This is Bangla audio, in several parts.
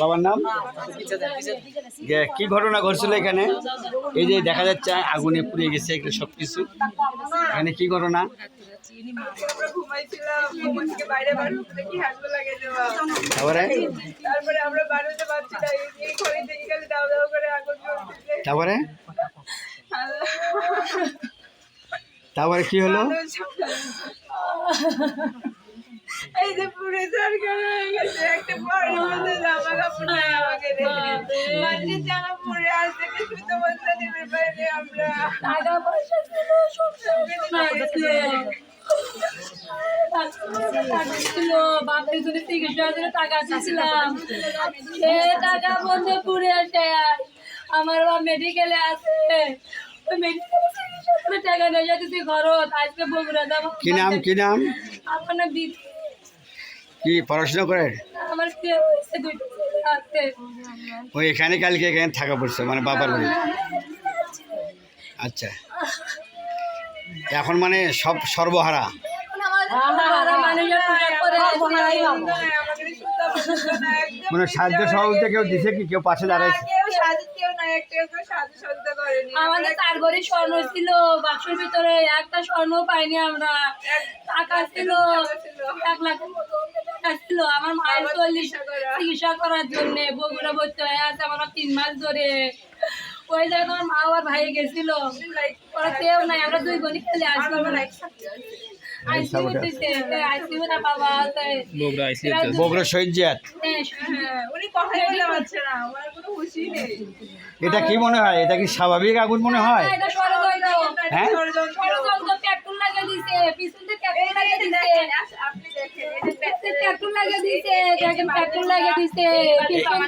বাবার নাম? কি ঘটনা ঘটছিল এখানে? এই যে দেখা যাচ্ছে, আগুনে পুড়ে গেছে এগুলো সব কিছু এখানে কি ঘটনা? তারপরে? তারপরে? তারপরে কি হলো? পুরে সরকার গেছে একটা বড় মধ্যে জামা কাপড় নাই আমাকে দেখে মাঝে জামা পরে শুতে বলতে দেবে বাইরে আমরা। টাকা পয়সা ছিল সব আমার বাবা মেডিকেলে আছে। ওই মেডিকেলে টাকা নিয়ে যেতেছি ঘরত। আজকে বগুড়া যাব। কি নাম কি নাম? দিদি কি পড়াশোনা করে? আমার বিয়ে হয়েছে দুইটা ছেলে আছে ওই এখানে কালকে এখানে থাকা পড়ছে মানে বাবার বাড়ি? আচ্ছা। এখন মানে সব সর্বহারা? আমার মানুষের পোশাক পরে আছে। আমাকে শুতে বলতো না একদম মানে সাহায্য সহযোগিতা কেউ দিছে কি? কেউ পাশে দাঁড়াইছে? করেনি। আমাদের তার ভরি স্বর্ণ ছিল বাক্সের ভিতরে একটা স্বর্ণ পাইনি আমরা। টাকা ছিল এক লাখের মতো। টাকা ছিল আমার মায়ের চল্লিশ চিকিৎসা করার জন্য বগুড়া ভর্তি হয়ে আছে আমার তিন মাস ধরে। ওই জায়গায় আমার মা আর ভাই গেছিল। ওরা কেউ নাই আমরা দুই বোনই খেলে হ্যাঁ, হ্যাঁ, উনি কথাই বলতে পারছে না ওনার কোনো হুঁশই নেই। এটা কি মনে হয়? এটা কি স্বাভাবিক আগুন মনে হয়? এটা হ্যাঁ? পেট্রোল- পেট্রোল লাগিয়ে দিছে দেখেন পেট্রোল লাগিয়ে দিছে পিছন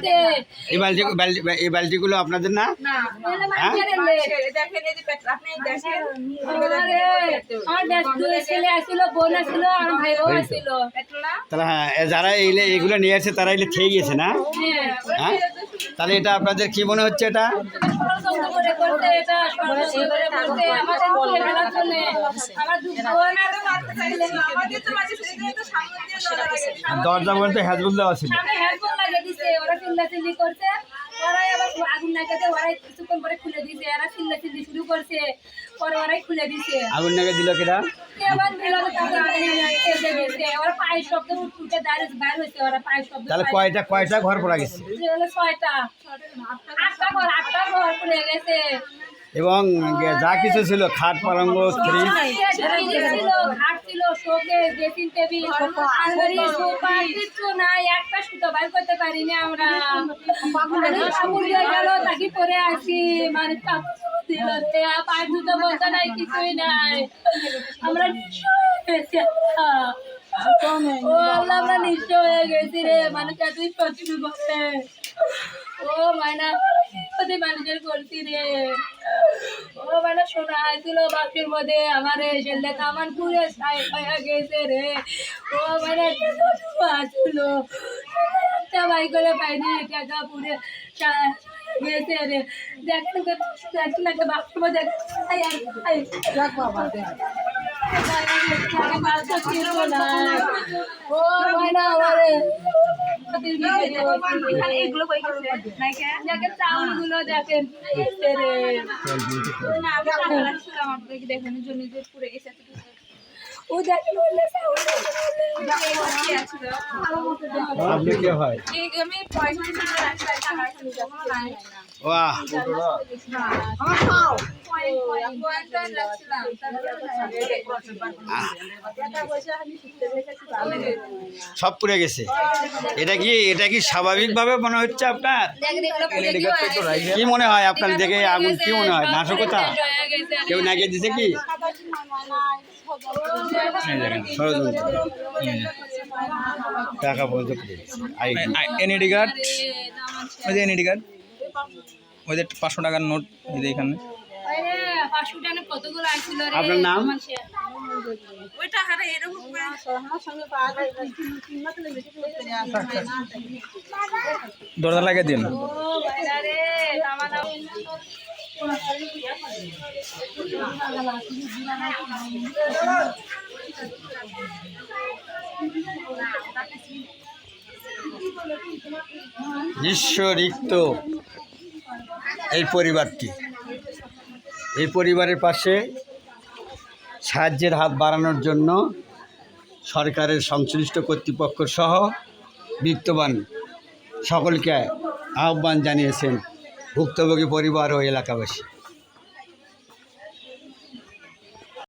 এই বালতি বালতি এই বালতিগুলো আপনাদের না না, এলে হ্যাঁ? মানুষের এলে। মানুষের, দেখেন এই যে পেট্রোল, আপনি দেখেন, আরে, আমার দুই ছেলে আসছিল বোন আসছিল আর ভাই আসছিল তাহলে হ্যাঁ যারা এইলে এগুলো নিয়ে আসছে তারা এলে খেয়ে গেছে না হ্যাঁ হ্যাঁ তাহলে এটা আপনাদের কি মনে হচ্ছে এটা? ষড়যন্ত্র করে করতে এটা ষড়যন্ত্র করে করতে আমাদের বলে ফেলার জন্য আমার দুই বোন আর আমাদের তো মাঝে সেদিকে তো সামনে দিয়ে দৌড়া লাগে। দরজা বলতে হেজবুল দেওয়া ছিল ওরাই আবার আগুন লাগাতে ওরাই কিছুক্ষণ পরে খুলে এরা চিল্লা চিল্লি শুরু করছে। পরে ওরাই খুলে দিছে আগুন নাগে দিল কেমন দিল? তাহলে কয়টা কয়টা ঘর পড়া গেছে? এবং যা কিছু ছিল খাট পালঙ্গ ফ্রিজ। আমরা ও আমরা নিঃস্ব হয়ে গেছি রে। মানুষ এতই ও মায়না মানুষের করছি রে। ও মানে শোনা আইছিল বাপের আমার পুরে ছাই হয়ে গেছে রে। ও আসছিল একটা করে পাইনি, টাকা পুরে গেছে রে। দেখেন দেখেন একটা বাপের মধ্যে আপনি কে হয়? আমি পয়সা বাহ। সব পুড়ে গেছে। এটা কি এটা কি স্বাভাবিকভাবে মনে হচ্ছে আপনার? কি মনে হয় আপনার দেখে? আগুন কি মনে হয়? নাশকতা? কেউ নাগিয়ে দিছে কি? টাকা বলতে এনআইডি কার্ড? NID card? ওই যে পাঁচশো টাকার নোট এই যে এখানে। আপনার নাম? দরজা লাগিয়ে দিন। ও এই পরিবারটি। এই পরিবারের পাশে সাহায্যের হাত বাড়ানোর জন্য সরকারের সংশ্লিষ্ট কর্তৃপক্ষ সহ বিত্তবান সকলকে আহ্বান জানিয়েছেন ভুক্তভোগী পরিবার ও এলাকাবাসী।